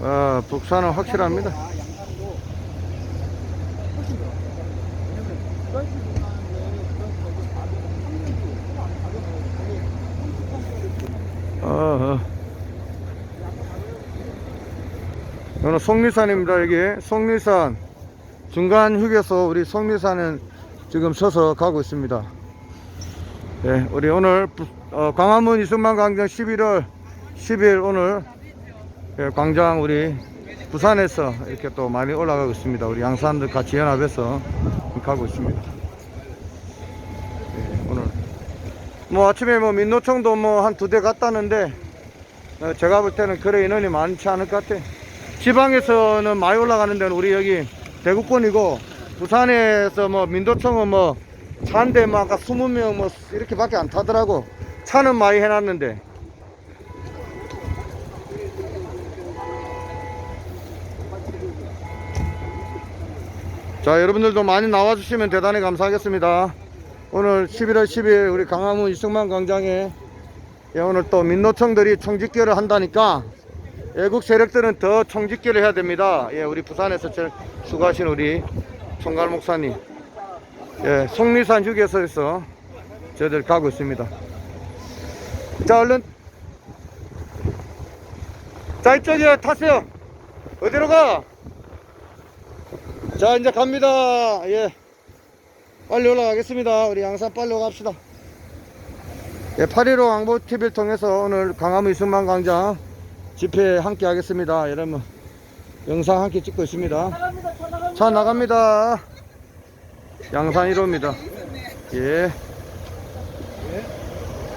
어, 북산은 확실합니다. 어, 어. 여기는 속리산입니다. 여기 속리산 중간 휴게소 우리 속리산은 지금 서서 가고 있습니다. 네, 우리 오늘 부- 어, 광화문 이승만 광장 11월 10일 오늘 예, 광장 우리 부산에서 이렇게 또 많이 올라가고 있습니다. 우리 양산들 같이 연합해서 가고 있습니다. 예, 오늘 뭐 아침에 뭐 민노총도 뭐 한 두 대 갔다는데 어, 제가 볼 때는 그래 인원이 많지 않을 것 같아. 지방에서는 많이 올라가는 데는 우리 여기 대구권이고 부산에서 뭐 민도청은 뭐 차인데 뭐 아까 20명 뭐 이렇게밖에 안 타더라고. 차는 많이 해놨는데. 자 여러분들도 많이 나와주시면 대단히 감사하겠습니다. 오늘 11월 10일 우리 강화문 이승만 광장에 예, 오늘 또 민노총들이 총집결을 한다니까 애국 세력들은 더 총집결을 해야 됩니다. 예, 우리 부산에서 제일 수고하신 우리 총괄 목사님. 예, 속리산 휴게소에서 저희들 가고 있습니다. 자, 얼른. 자, 이쪽에 타세요. 어디로 가? 자, 이제 갑니다. 예. 빨리 올라가겠습니다. 우리 양산 빨리 올라갑시다. 예, 8.15 왕보TV를 통해서 오늘 강화문 이승만 광장 집회 함께 하겠습니다. 여러분, 영상 함께 찍고 있습니다. 차 나갑니다. 양산 1호입니다. 예.